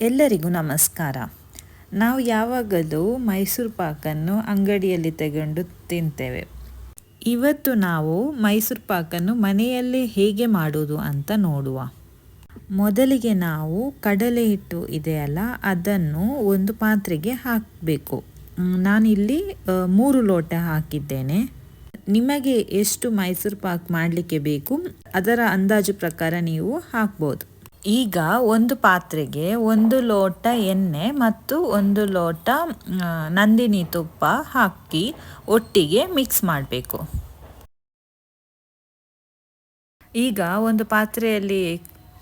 ಎಲ್ಲರಿಗೂ ನಮಸ್ಕಾರ. ನಾವು ಯಾವಾಗಲೂ ಮೈಸೂರು ಪಾಕನ್ನು ಅಂಗಡಿಯಲ್ಲಿ ತಗೊಂಡು ತಿಂತೇವೆ. ಇವತ್ತು ನಾವು ಮೈಸೂರು ಪಾಕನ್ನು ಮನೆಯಲ್ಲೇ ಹೇಗೆ ಮಾಡೋದು ಅಂತ ನೋಡುವ. ಮೊದಲಿಗೆ ನಾವು ಕಡಲೆ ಹಿಟ್ಟು ಇದೆಯಲ್ಲ ಅದನ್ನು ಒಂದು ಪಾತ್ರೆಗೆ ಹಾಕಬೇಕು. ನಾನಿಲ್ಲಿ ಮೂರು ಲೋಟ ಹಾಕಿದ್ದೇನೆ. ನಿಮಗೆ ಎಷ್ಟು ಮೈಸೂರು ಪಾಕ್ ಮಾಡಲಿಕ್ಕೆ ಬೇಕು ಅದರ ಅಂದಾಜು ಪ್ರಕಾರ ನೀವು ಹಾಕ್ಬೋದು. ಈಗ ಒಂದು ಪಾತ್ರೆಗೆ ಒಂದು ಲೋಟ ಎಣ್ಣೆ ಮತ್ತು ಒಂದು ಲೋಟ ನಂದಿನಿ ತುಪ್ಪ ಹಾಕಿ ಒಟ್ಟಿಗೆ ಮಿಕ್ಸ್ ಮಾಡಬೇಕು. ಈಗ ಒಂದು ಪಾತ್ರೆಯಲ್ಲಿ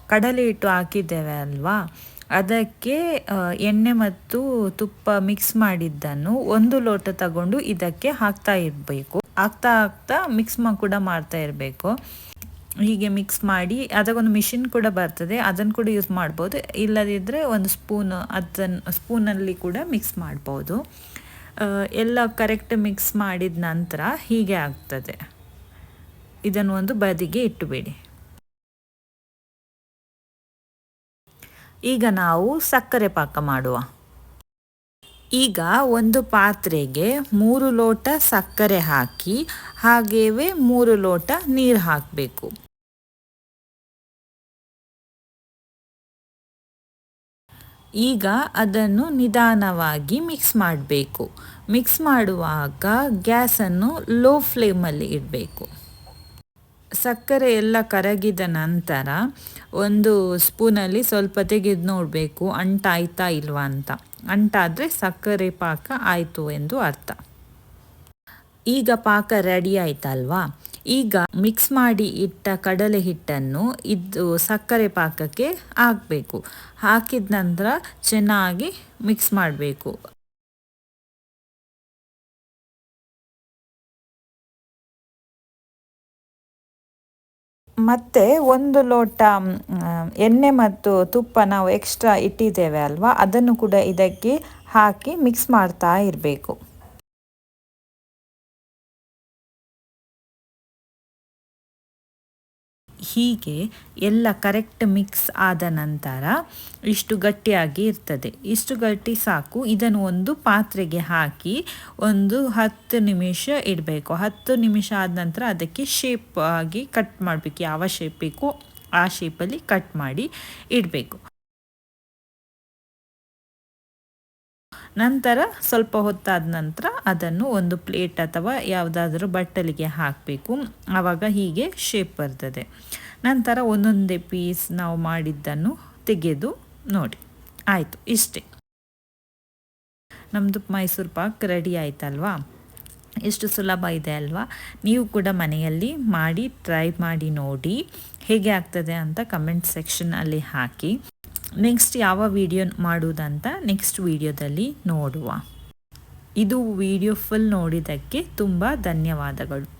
ಕಡಲೆ ಹಿಟ್ಟು ಹಾಕಿದ್ದೇವೆ ಅಲ್ವಾ? ಅದಕ್ಕೆ ಎಣ್ಣೆ ಮತ್ತು ತುಪ್ಪ ಮಿಕ್ಸ್ ಮಾಡಿದ್ದನ್ನು ಒಂದು ಲೋಟ ತಗೊಂಡು ಇದಕ್ಕೆ ಹಾಕ್ತಾ ಇರಬೇಕು. ಹಾಕ್ತಾ ಹಾಕ್ತಾ ಮಿಕ್ಸ್ ಕೂಡ ಮಾಡ್ತಾ ಇರಬೇಕು. ಹೀಗೆ ಮಿಕ್ಸ್ ಮಾಡಿ ಅದಕ್ಕೊಂದು ಮಿಷಿನ್ ಕೂಡ ಬರ್ತದೆ ಅದನ್ನು ಕೂಡ ಯೂಸ್ ಮಾಡ್ಬೋದು. ಇಲ್ಲದಿದ್ದರೆ ಒಂದು ಸ್ಪೂನ್ ಅದನ್ನು ಸ್ಪೂನಲ್ಲಿ ಕೂಡ ಮಿಕ್ಸ್ ಮಾಡ್ಬೋದು. ಎಲ್ಲ ಕರೆಕ್ಟ್ ಮಿಕ್ಸ್ ಮಾಡಿದ ನಂತರ ಹೀಗೆ ಆಗ್ತದೆ. ಇದನ್ನು ಒಂದು ಬದಿಗೆ ಇಟ್ಟುಬಿಡಿ. ಈಗ ನಾವು ಸಕ್ಕರೆ ಪಾಕ ಮಾಡುವ. ಈಗ ಒಂದು ಪಾತ್ರೆಗೆ ಮೂರು ಲೋಟ ಸಕ್ಕರೆ ಹಾಕಿ ಹಾಗೆಯೇ ಮೂರು ಲೋಟ ನೀರು ಹಾಕಬೇಕು. ಈಗ ಅದನ್ನು ನಿಧಾನವಾಗಿ ಮಿಕ್ಸ್ ಮಾಡಬೇಕು. ಮಿಕ್ಸ್ ಮಾಡುವಾಗ ಗ್ಯಾಸನ್ನು ಲೋ ಫ್ಲೇಮಲ್ಲಿ ಇಡಬೇಕು. ಸಕ್ಕರೆ ಎಲ್ಲ ಕರಗಿದ ನಂತರ ಒಂದು ಸ್ಪೂನಲ್ಲಿ ಸ್ವಲ್ಪ ತೆಗೆದು ನೋಡಬೇಕು. ಅಂಟಾಯ್ತಾ ಇಲ್ವಾ ಅಂತ. ಅಂಟಾದರೆ ಸಕ್ಕರೆ ಪಾಕ ಆಯಿತು ಎಂದು ಅರ್ಥ. ಈಗ ಪಾಕ ರೆಡಿ ಆಯ್ತಲ್ವಾ? ಈಗ ಮಿಕ್ಸ್ ಮಾಡಿ ಇಟ್ಟ ಕಡಲೆ ಹಿಟ್ಟನ್ನು ಇದು ಸಕ್ಕರೆ ಪಾಕಕ್ಕೆ ಹಾಕಬೇಕು. ಹಾಕಿದ ನಂತರ ಚೆನ್ನಾಗಿ ಮಿಕ್ಸ್ ಮಾಡಬೇಕು. ಮತ್ತೆ ಒಂದು ಲೋಟ ಎಣ್ಣೆ ಮತ್ತು ತುಪ್ಪ ನಾವು ಎಕ್ಸ್ಟ್ರಾ ಇಟ್ಟಿದ್ದೇವೆ ಅಲ್ವಾ? ಅದನ್ನು ಕೂಡ ಇದಕ್ಕೆ ಹಾಕಿ ಮಿಕ್ಸ್ ಮಾಡ್ತಾ ಇರಬೇಕು. ಹೀಗೆ ಎಲ್ಲ ಕರೆಕ್ಟ್ ಮಿಕ್ಸ್ ಆದ ನಂತರ ಇಷ್ಟು ಗಟ್ಟಿಯಾಗಿ ಇರ್ತದೆ. ಇಷ್ಟು ಗಟ್ಟಿ ಸಾಕು. ಇದನ್ನು ಒಂದು ಪಾತ್ರೆಗೆ ಹಾಕಿ ಒಂದು ಹತ್ತು ನಿಮಿಷ ಇಡಬೇಕು. ಹತ್ತು ನಿಮಿಷ ಆದ ನಂತರ ಅದಕ್ಕೆ ಶೇಪ್ ಆಗಿ ಕಟ್ ಮಾಡಬೇಕು. ಯಾವ ಶೇಪ್ ಬೇಕೋ ಆ ಶೇಪಲ್ಲಿ ಕಟ್ ಮಾಡಿ ಇಡಬೇಕು. ನಂತರ ಸ್ವಲ್ಪ ಹೊತ್ತಾದ ನಂತರ ಅದನ್ನು ಒಂದು ಪ್ಲೇಟ್ ಅಥವಾ ಯಾವುದಾದ್ರೂ ಬಟ್ಟಲಿಗೆ ಹಾಕಬೇಕು. ಆವಾಗ ಹೀಗೆ ಶೇಪ್ ಬರ್ತದೆ. ನಂತರ ಒಂದೊಂದೇ ಪೀಸ್ ನಾವು ಮಾಡಿದ್ದನ್ನು ತೆಗೆದು ನೋಡಿ. ಆಯಿತು, ಇಷ್ಟೇ. ನಮ್ಮದು ಮೈಸೂರು ಪಾಕ್ ರೆಡಿ ಆಯ್ತಲ್ವಾ? ಎಷ್ಟು ಸುಲಭ ಇದೆ ಅಲ್ವಾ? ನೀವು ಕೂಡ ಮನೆಯಲ್ಲಿ ಮಾಡಿ ಟ್ರೈ ಮಾಡಿ ನೋಡಿ. ಹೇಗೆ ಆಗ್ತದೆ ಅಂತ ಕಮೆಂಟ್ ಸೆಕ್ಷನಲ್ಲಿ ಹಾಕಿ. ನೆಕ್ಸ್ಟ್ ಯಾವ ವಿಡಿಯೋ ಮಾಡುವುದಂತ ನೆಕ್ಸ್ಟ್ ವಿಡಿಯೋದಲ್ಲಿ ನೋಡುವ. ಇದು ವಿಡಿಯೋ ಫುಲ್ ನೋಡಿದ್ದಕ್ಕೆ ತುಂಬ ಧನ್ಯವಾದಗಳು.